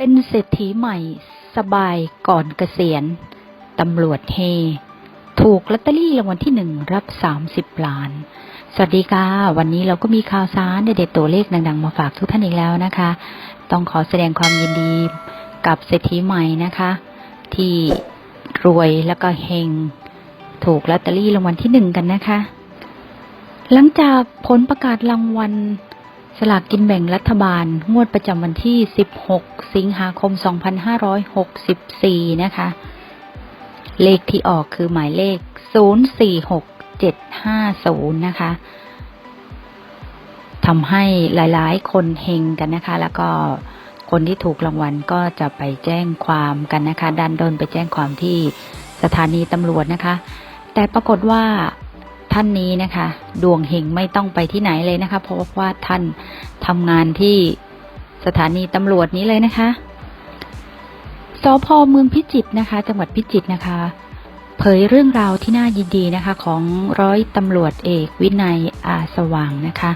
เป็นเศรษฐีใหม่สบายก่อนเกษียณ ตำรวจเฮ ถูกลอตเตอรี่รางวัลที่หนึ่งรับ30ล้าน สวัสดีค่ะ วันนี้เราก็มีข่าวสารเด็ดๆตัวเลขดังๆ มาฝากทุกท่านอีกแล้วนะคะ ต้องขอแสดงความยินดีกับเศรษฐีใหม่นะคะ ที่รวยแล้วก็เฮง ถูกลอตเตอรี่รางวัลที่หนึ่งกันนะคะ หลังจากผลประกาศรางวัล สลากกินแบ่งรัฐบาล งวดประจำวันที่ 16 สิงหาคม 2564 นะคะ เลขที่ออกคือหมายเลข 046750 นะคะทำให้หลายๆ คนเฮงกันนะคะ แล้วก็คนที่ถูกรางวัลก็จะไปแจ้งความกันนะคะ ดันโดนไปแจ้งความที่สถานีตำรวจนะคะ แต่ปรากฏว่า ท่านนี้นะคะ ดวงเฮงไม่ต้องไปที่ไหนเลยนะคะ เพราะว่าท่านทำงานที่สถานีตำรวจนี้เลยนะคะสพเมืองพิจิตรนะคะ จังหวัดพิจิตรนะคะ เผยเรื่องราวที่น่ายินดีนะคะ ของร้อยตำรวจเอกวินัยอาสว่างนะคะ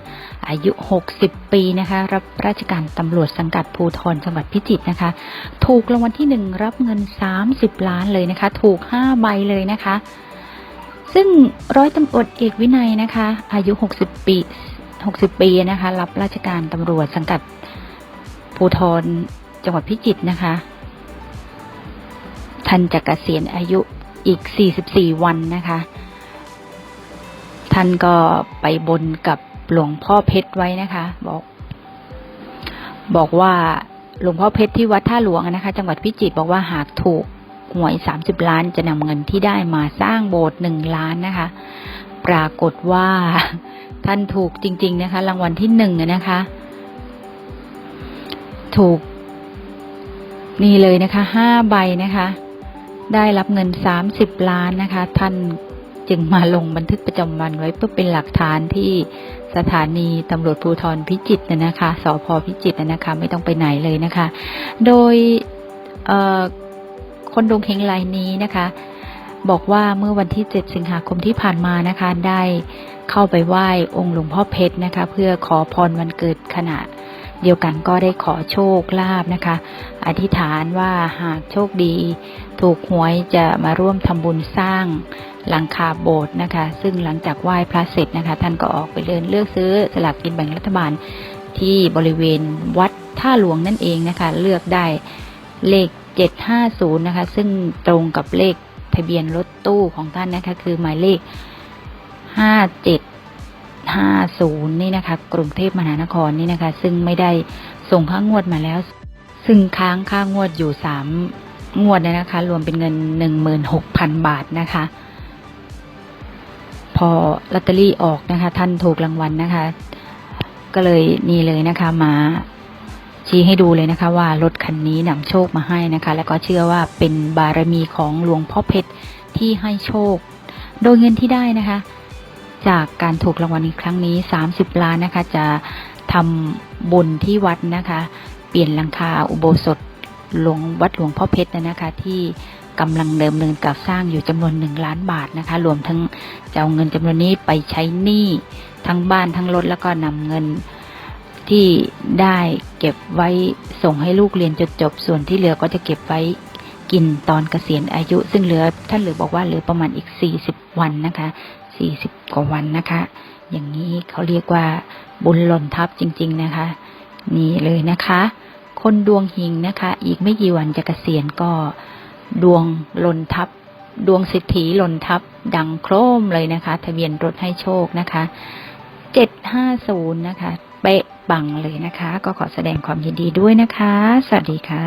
อายุ 60 ปีนะคะ รับราชการตำรวจสังกัดภูธรจังหวัดพิจิตรนะคะ ถูกรางวัลที่หนึ่งรับเงิน 30 ล้านเลยนะคะ ถูก5ใบเลยนะคะ ซึ่งร้อยตำรวจเอกวินัยนะคะ อายุ 60 ปี 60 ปีนะคะ รับราชการตำรวจสังกัดภูธรจังหวัดพิจิตรนะคะท่านจะเกษียณอายุอีก 44 วันนะคะ ท่านก็ไปบนกับหลวงพ่อเพชรไว้นะคะ บอก บอกว่าหลวงพ่อเพชรที่วัดท่าหลวงนะคะ จังหวัดพิจิตรบอกว่าหากถูก หวย 30 ล้านจะนำเงินที่ได้มาสร้างโบสถ์หนึ่งล้านนะคะ ปรากฏว่าท่านถูกจริง ๆ นะคะ รางวัลที่หนึ่งนะคะ ถูก นี่เลยนะคะห้าใบนะคะ ได้รับเงิน 30 ล้านนะคะ ท่านจึงมาลงบันทึกประจำวันไว้เพื่อเป็นหลักฐานที่สถานีตำรวจภูธรพิจิตรนะนะคะสพพิจิตรนะนะคะ ไม่ต้องไปไหนเลยนะคะ โดยเอ่อ คนดวงเฮงรายนี้นะคะ บอกว่าเมื่อวันที่ 7 สิงหาคมที่ผ่านมานะคะ ได้เข้าไปไหว้องค์หลวงพ่อเพชรนะคะ เพื่อขอพรวันเกิดขณะเดียวกันก็ได้ขอโชคลาภนะคะ อธิษฐานว่าหากโชคดี ถูกหวยจะมาร่วมทำบุญสร้างหลังคาโบสถ์นะคะ ซึ่งหลังจากไหว้พระเสร็จนะคะ ท่านก็ออกไปเดินเลือกซื้อสลากกินแบ่งรัฐบาลที่บริเวณวัดท่าหลวงนั่นเองนะคะ เลือกได้เลข 750 นะคะ ซึ่งตรงกับเลขทะเบียนรถตู้ของท่านนะคะ คือหมายเลข 5750 นี่นะคะ กรุงเทพมหานครนี่นะคะ ซึ่งไม่ได้ส่งค่างวดมาแล้ว ซึ่งค้างค่างวดอยู่สามงวดนะคะ รวมเป็นเงินหนึ่งหมื่นหกพันบาทนะคะ พอลอตเตอรี่ออกนะคะ ท่านถูกรางวัลนะคะ ก็เลยนี่เลยนะคะมา ชี้ให้ดูเลยนะคะว่ารถคันนี้นำโชคมาให้นะคะ แล้วก็เชื่อว่าเป็นบารมีของหลวงพ่อเพชรที่ให้โชค โดยเงินที่ได้นะคะ จากการถูกรางวัลในครั้งนี้ 30 ล้านนะคะ จะทำบุญที่วัดนะคะ เปลี่ยนหลังคาอุโบสถหลวงวัดหลวงพ่อเพชรนะคะ ที่กำลังเดิมเนินกับสร้างอยู่จำนวนหนึ่งล้านบาทนะคะ รวมทั้งจะเอาเงินจำนวนนี้ไปใช้หนี้ทั้งบ้านทั้งรถแล้วก็นำเงิน ที่ได้เก็บไว้ส่งให้ลูกเรียนจนจบ ส่วนที่เหลือก็จะเก็บไว้กินตอนเกษียณอายุ ซึ่งเหลือท่านเหลือบอกว่าเหลือประมาณอีก 40 วันนะคะ 40 กว่าวันนะคะ อย่างนี้เขาเรียกว่าบุญหล่นทับจริง ๆนะคะ นี่เลยนะคะ คนดวงหิงนะคะ อีกไม่กี่วันจะเกษียณก็ดวงหล่นทับ ดวงเศรษฐีหล่นทับ ดังโครมเลยนะคะ ทะเบียนรถให้โชคนะคะเจ็ดห้าศูนย์นะคะ เป๊ะปังเลยนะคะ ก็ขอแสดงความยินดีด้วยนะคะ สวัสดีค่ะ